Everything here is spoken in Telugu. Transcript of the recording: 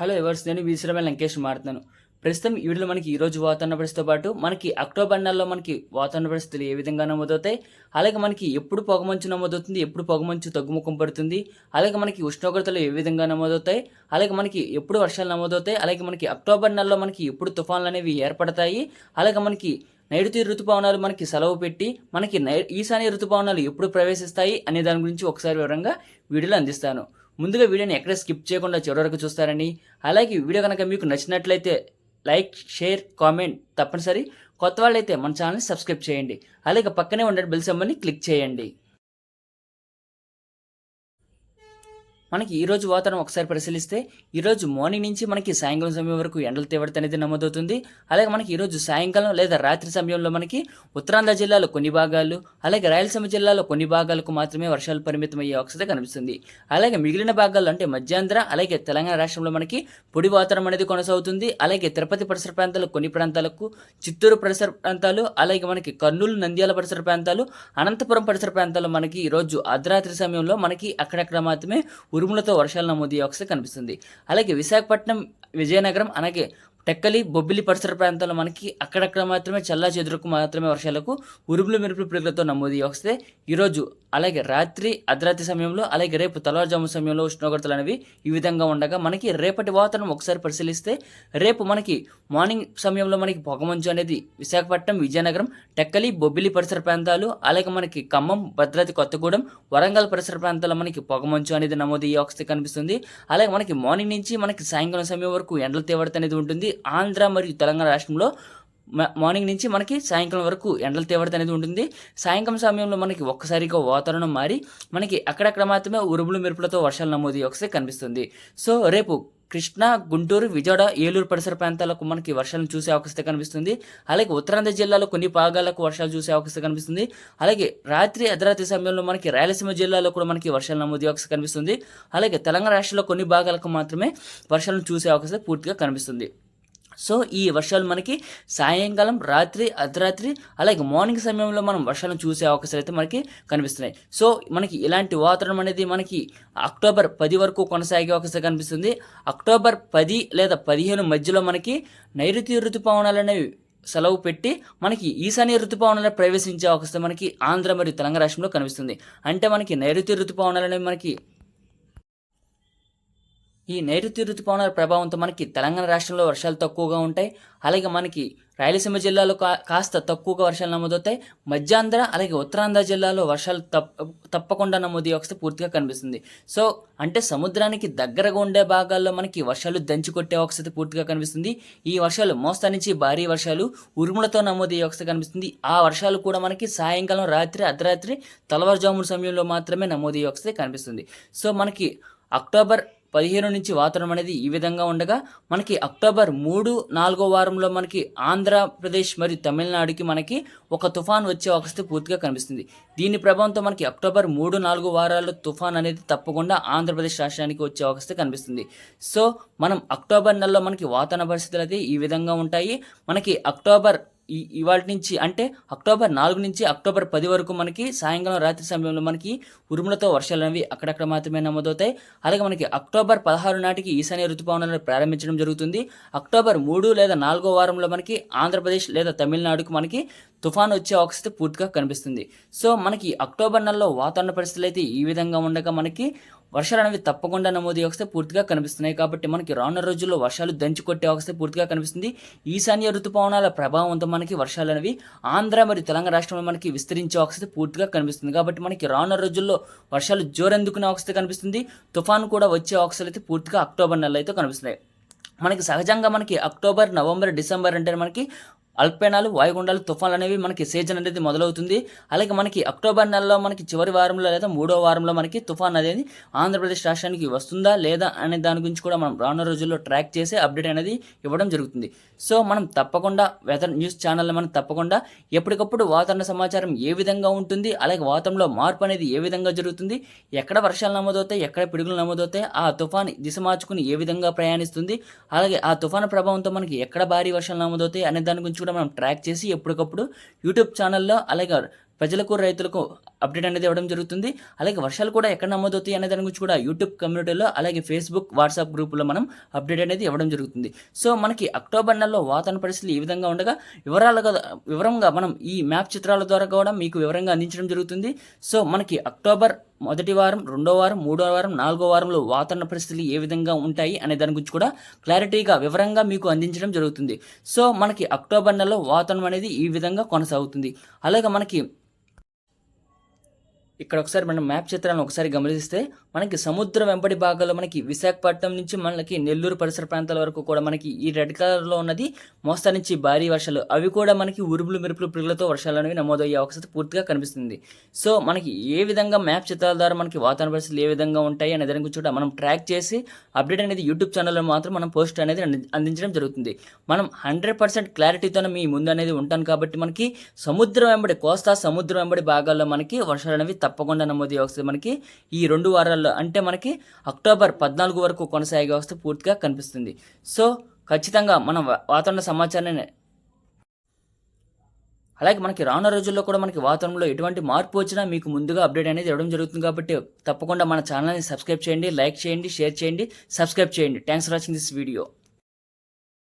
హలో ఎవర్స్ నేను విశ్రమ లంకేష్ మాట్లాడుతున్నాను. ప్రస్తుతం ఈ వీడియోలో మనకి ఈరోజు వాతావరణ పరిస్థితితో పాటు మనకి అక్టోబర్ నెలలో మనకి వాతావరణ పరిస్థితులు ఏ విధంగా నమోదవుతాయి అలాగే మనకి ఎప్పుడు పొగమంచు నమోదవుతుంది ఎప్పుడు పొగమంచు తగ్గుముఖం పడుతుంది అలాగే మనకి ఉష్ణోగ్రతలు ఏ విధంగా నమోదవుతాయి అలాగే మనకి ఎప్పుడు వర్షాలు నమోదవుతాయి అలాగే మనకి అక్టోబర్ నెలలో మనకి ఎప్పుడు తుఫాన్లు అనేవి ఏర్పడతాయి అలాగే మనకి నైరుతి ఋతుపవనాలు మనకి సెలవు పెట్టి మనకి నై ఈశాన్య ఋతుపవనాలు ఎప్పుడు ప్రవేశిస్తాయి అనే దాని గురించి ఒకసారి వివరంగా వీడియోలో అందిస్తాను. ముందుగా వీడియోని ఎక్కడ స్కిప్ చేయకుండా చివరి వరకు చూస్తారని అలాగే వీడియో కనుక మీకు నచ్చినట్లయితే లైక్ షేర్ కామెంట్ తప్పనిసరి. కొత్త వాళ్ళైతే మన ఛానల్ని సబ్స్క్రైబ్ చేయండి. అలాగే పక్కనే ఉండే బెల్ సింబల్ని క్లిక్ చేయండి. మనకి ఈరోజు వాతావరణం ఒకసారి పరిశీలిస్తే ఈ రోజు మార్నింగ్ నుంచి మనకి సాయంకాలం సమయం వరకు ఎండల తీవ్రత అనేది నమోదవుతుంది. అలాగే మనకి ఈరోజు సాయంకాలం లేదా రాత్రి సమయంలో మనకి ఉత్తరాంధ్ర జిల్లాలో కొన్ని భాగాలు అలాగే రాయలసీమ జిల్లాలో కొన్ని భాగాలకు మాత్రమే వర్షాలు పరిమితం అయ్యే అవకాశం కనిపిస్తుంది. అలాగే మిగిలిన భాగాల్లో అంటే మధ్యాంధ్ర అలాగే తెలంగాణ రాష్ట్రంలో మనకి పొడి వాతావరణం అనేది కొనసాగుతుంది. అలాగే తిరుపతి పరిసర ప్రాంతాలు కొన్ని ప్రాంతాలకు చిత్తూరు పరిసర ప్రాంతాలు అలాగే మనకి కర్నూలు నంద్యాల పరిసర ప్రాంతాలు అనంతపురం పరిసర ప్రాంతాల్లో మనకి ఈరోజు అర్ధరాత్రి సమయంలో మనకి అక్కడక్కడ మాత్రమే ఉరుములతో వర్షాలు నమోదయ్యే అవకాశం కనిపిస్తుంది. అలాగే విశాఖపట్నం విజయనగరం అలాగే టెక్కలి బొబ్బిలి పరిసర ప్రాంతాల్లో మనకి అక్కడక్కడ మాత్రమే చల్లా చెదురుకు మాత్రమే వర్షాలకు ఉరుములు మెరుపులు పిడుగులతో నమోదు వస్తే ఈరోజు అలాగే రాత్రి అర్ధరాత్రి సమయంలో అలాగే రేపు తెల్లవారుజాము సమయంలో ఉష్ణోగ్రతలు అనేవి ఈ విధంగా ఉండగా మనకి రేపటి వాతావరణం ఒకసారి పరిశీలిస్తే రేపు మనకి మార్నింగ్ సమయంలో మనకి పొగమంచు అనేది విశాఖపట్నం విజయనగరం టెక్కలి బొబ్బిలి పరిసర ప్రాంతాలు అలాగే మనకి ఖమ్మం భద్రాద్రి కొత్తగూడెం వరంగల్ పరిసర ప్రాంతాల్లో మనకి పొగమంచు అనేది నమోదు అయ్యే అవకాశం కనిపిస్తుంది. అలాగే మనకి మార్నింగ్ నుంచి మనకి సాయంకాలం సమయం వరకు ఎండల తీవ్రత అనేది ఉంటుంది. ఆంధ్ర మరియు తెలంగాణ రాష్ట్రంలో మార్నింగ్ నుంచి మనకి సాయంకాలం వరకు ఎండల తీవ్రత అనేది ఉంటుంది. సాయంకాలం సమయంలో మనకి ఒక్కసారిగా వాతావరణం మారి మనకి అక్కడక్కడ మాత్రమే ఉరుములు మెరుపులతో వర్షాలు నమోదు ఒకసారి కనిపిస్తుంది. సో రేపు కృష్ణా గుంటూరు విజయవాడ ఏలూరు పరిసర ప్రాంతాలకు మనకి వర్షాలను చూసే అవకాశం కనిపిస్తుంది. అలాగే ఉత్తరాంధ్ర జిల్లాలో కొన్ని భాగాలకు వర్షాలు చూసే అవకాశం కనిపిస్తుంది. అలాగే రాత్రి అర్ధరాత్రి సమయంలో మనకి రాయలసీమ జిల్లాలో కూడా మనకి వర్షాలు నమోదు అవకాశం కనిపిస్తుంది. అలాగే తెలంగాణ రాష్ట్రంలో కొన్ని భాగాలకు మాత్రమే వర్షాలను చూసే అవకాశం పూర్తిగా కనిపిస్తుంది. సో ఈ వర్షాలు మనకి సాయంకాలం రాత్రి అర్ధరాత్రి అలాగే మార్నింగ్ సమయంలో మనం వర్షాలను చూసే అవకాశాలు అయితే మనకి కనిపిస్తున్నాయి. సో మనకి ఇలాంటి వాతావరణం అనేది మనకి అక్టోబర్ పది వరకు కొనసాగే అవకాశం కనిపిస్తుంది. అక్టోబర్ పది లేదా పదిహేను మధ్యలో మనకి నైరుతి ఋతుపవనాలు అనేవి సెలవు పెట్టి మనకి ఈశాన్య ఋతుపవనాలు ప్రవేశించే అవకాశం మనకి ఆంధ్ర మరియు తెలంగాణ రాష్ట్రంలో కనిపిస్తుంది. అంటే మనకి నైరుతి ఋతుపవనాలు అనేవి మనకి ఈ నైరుతి ఋతుపవనాల ప్రభావంతో మనకి తెలంగాణ రాష్ట్రంలో వర్షాలు తక్కువగా ఉంటాయి. అలాగే మనకి రాయలసీమ జిల్లాలో కా కాస్త తక్కువగా వర్షాలు నమోదవుతాయి. మధ్యాంధ్ర అలాగే ఉత్తరాంధ్ర జిల్లాలో వర్షాలు తప్ప తప్పకుండా నమోదు వస్తే పూర్తిగా కనిపిస్తుంది. సో అంటే సముద్రానికి దగ్గరగా ఉండే భాగాల్లో మనకి వర్షాలు దంచి కొట్టే అవకాశం పూర్తిగా కనిపిస్తుంది. ఈ వర్షాలు మోస్తా నుంచి భారీ వర్షాలు ఉరుములతో నమోదు అయ్యే అవకాశం కనిపిస్తుంది. ఆ వర్షాలు కూడా మనకి సాయంకాలం రాత్రి అర్ధరాత్రి తెల్లవారుజామున సమయంలో మాత్రమే నమోదు అయ్యే అవకాశం కనిపిస్తుంది. సో మనకి అక్టోబర్ పదిహేను నుంచి వాతావరణం అనేది ఈ విధంగా ఉండగా మనకి అక్టోబర్ మూడు నాలుగో వారంలో మనకి ఆంధ్రప్రదేశ్ మరియు తమిళనాడుకి మనకి ఒక తుఫాన్ వచ్చే అవకాశం పూర్తిగా కనిపిస్తుంది. దీని ప్రభావంతో మనకి అక్టోబర్ మూడు నాలుగు వారాల్లో తుఫాన్ అనేది తప్పకుండా ఆంధ్రప్రదేశ్ రాష్ట్రానికి వచ్చే అవకాశం కనిపిస్తుంది. సో మనం అక్టోబర్ నెలలో మనకి వాతావరణ పరిస్థితులు అయితే ఈ విధంగా ఉంటాయి. మనకి అక్టోబర్ ఈ ఇవాళ నుంచి అంటే అక్టోబర్ నాలుగు నుంచి అక్టోబర్ పది వరకు మనకి సాయంకాలం రాత్రి సమయంలో మనకి ఉరుములతో వర్షాలు అనేవి అక్కడక్కడ మాత్రమే నమోదవుతాయి. అలాగే మనకి అక్టోబర్ పదహారు నాటికి ఈశాన్య ఋతుపవనాలను ప్రారంభించడం జరుగుతుంది. అక్టోబర్ మూడు లేదా నాలుగో వారంలో మనకి ఆంధ్రప్రదేశ్ లేదా తమిళనాడుకు మనకి తుఫాన్ వచ్చే అవకాశం పూర్తిగా కనిపిస్తుంది. సో మనకి అక్టోబర్ నెలలో వాతావరణ పరిస్థితులు అయితే ఈ విధంగా ఉండగా మనకి వర్షాలు అనేవి తప్పకుండా నమోదు అవకాశం పూర్తిగా కనిపిస్తున్నాయి. కాబట్టి మనకి రానున్న రోజుల్లో వర్షాలు దంచి కొట్టే అవకాశం పూర్తిగా కనిపిస్తుంది. ఈశాన్య ఋతుపవనాల ప్రభావంతో మనకి వర్షాలు అనేవి ఆంధ్ర మరియు తెలంగాణ రాష్ట్రంలో మనకి విస్తరించే అవకాశం పూర్తిగా కనిపిస్తుంది. కాబట్టి మనకి రానున్న రోజుల్లో వర్షాలు జోరెందుకునే అవకాశం కనిపిస్తుంది. తుఫాను కూడా వచ్చే అవకాశాలు అయితే పూర్తిగా అక్టోబర్ నెలలో అయితే కనిపిస్తున్నాయి. మనకి సహజంగా మనకి అక్టోబర్ నవంబర్ డిసెంబర్ అంటే మనకి అల్పేనాలు వాయుగుండాలు తుఫాన్లు అనేవి మనకి సీజన్ అనేది మొదలవుతుంది. అలాగే మనకి అక్టోబర్ నెలలో మనకి చివరి వారంలో లేదా మూడో వారంలో మనకి తుఫాన్ అనేది ఆంధ్రప్రదేశ్ రాష్ట్రానికి వస్తుందా లేదా అనే దాని గురించి కూడా మనం రానున్న రోజుల్లో ట్రాక్ చేసి అప్డేట్ అనేది ఇవ్వడం జరుగుతుంది. సో మనం తప్పకుండా వెదర్ న్యూస్ ఛానల్ మనం తప్పకుండా ఎప్పటికప్పుడు వాతావరణ సమాచారం ఏ విధంగా ఉంటుంది అలాగే వాతావరణంలో మార్పు అనేది ఏ విధంగా జరుగుతుంది ఎక్కడ వర్షాలు నమోదవుతాయి ఎక్కడ పిడుగులు నమోదవుతాయి ఆ తుఫాన్ దిశ మార్చుకుని ఏ విధంగా ప్రయాణిస్తుంది అలాగే ఆ తుఫాను ప్రభావంతో మనకి ఎక్కడ భారీ వర్షాలు నమోదవుతాయి అనే దాని గురించి కూడా మనం ట్రాక్ చేసి ఎప్పటికప్పుడు యూట్యూబ్ ఛానల్లో అలాగే ప్రజలకు రైతులకు అప్డేట్ అనేది ఇవ్వడం జరుగుతుంది. అలాగే వర్షాలు కూడా ఎక్కడ నమోదవుతాయి అనే దాని గురించి కూడా యూట్యూబ్ కమ్యూనిటీలో అలాగే ఫేస్బుక్ వాట్సాప్ గ్రూపులో మనం అప్డేట్ అనేది ఇవ్వడం జరుగుతుంది. సో మనకి అక్టోబర్ నెలలో వాతావరణ పరిస్థితులు ఈ విధంగా ఉండగా వివరాలుగా వివరంగా మనం ఈ మ్యాప్ చిత్రాల ద్వారా కూడా మీకు వివరంగా అందించడం జరుగుతుంది. సో మనకి అక్టోబర్ మొదటి వారం రెండో వారం మూడో వారం నాలుగో వారంలో వాతావరణ పరిస్థితులు ఏ విధంగా ఉంటాయి అనే దాని గురించి కూడా క్లారిటీగా వివరంగా మీకు అందించడం జరుగుతుంది. సో మనకి అక్టోబర్ నెలలో వాతావరణం అనేది ఈ విధంగా కొనసాగుతుంది. అలాగే మనకి ఇక్కడ ఒకసారి మనం మ్యాప్ చిత్రాన్ని ఒకసారి గమనిస్తే మనకి సముద్రం వెంబడి భాగాల్లో మనకి విశాఖపట్నం నుంచి మనకి నెల్లూరు పరిసర ప్రాంతాల వరకు కూడా మనకి ఈ రెడ్ కలర్లో ఉన్నది. మోస్తా నుంచి భారీ వర్షాలు. అవి కూడా మనకి ఉరుములు మెరుపులు పిల్లలతో వర్షాలు అనేవి నమోదయ్యే అవకాశం పూర్తిగా కనిపిస్తుంది. సో మనకి ఏ విధంగా మ్యాప్ చిత్రాల ద్వారా మనకి వాతావరణ పరిస్థితులు ఏ విధంగా ఉంటాయి అనే దాని గురించి కూడా మనం ట్రాక్ చేసి అప్డేట్ అనేది యూట్యూబ్ ఛానల్లో మాత్రం మనం పోస్ట్ అనేది అందించడం జరుగుతుంది. మనం హండ్రెడ్ పర్సెంట్ క్లారిటీతో మీ ముందు అనేది ఉంటాను కాబట్టి మనకి సముద్రం వెంబడి కోస్తా సముద్రం వెంబడి భాగాల్లో మనకి వర్షాలు అనేవి తప్పకుండా నమోదయ్యే వస్తుంది మనకి ఈ రెండు వారాల్లో అంటే మనకి అక్టోబర్ పద్నాలుగు వరకు కొనసాగే వస్తే పూర్తిగా కనిపిస్తుంది. సో ఖచ్చితంగా మనం వాతావరణ సమాచారాన్ని అలాగే మనకి రానున్న రోజుల్లో కూడా మనకి వాతావరణంలో ఎటువంటి మార్పు వచ్చినా మీకు ముందుగా అప్డేట్ అనేది ఇవ్వడం జరుగుతుంది కాబట్టి తప్పకుండా మన ఛానల్ని సబ్స్క్రైబ్ చేయండి లైక్ చేయండి షేర్ చేయండి సబ్స్క్రైబ్ చేయండి. Thanks for watching this video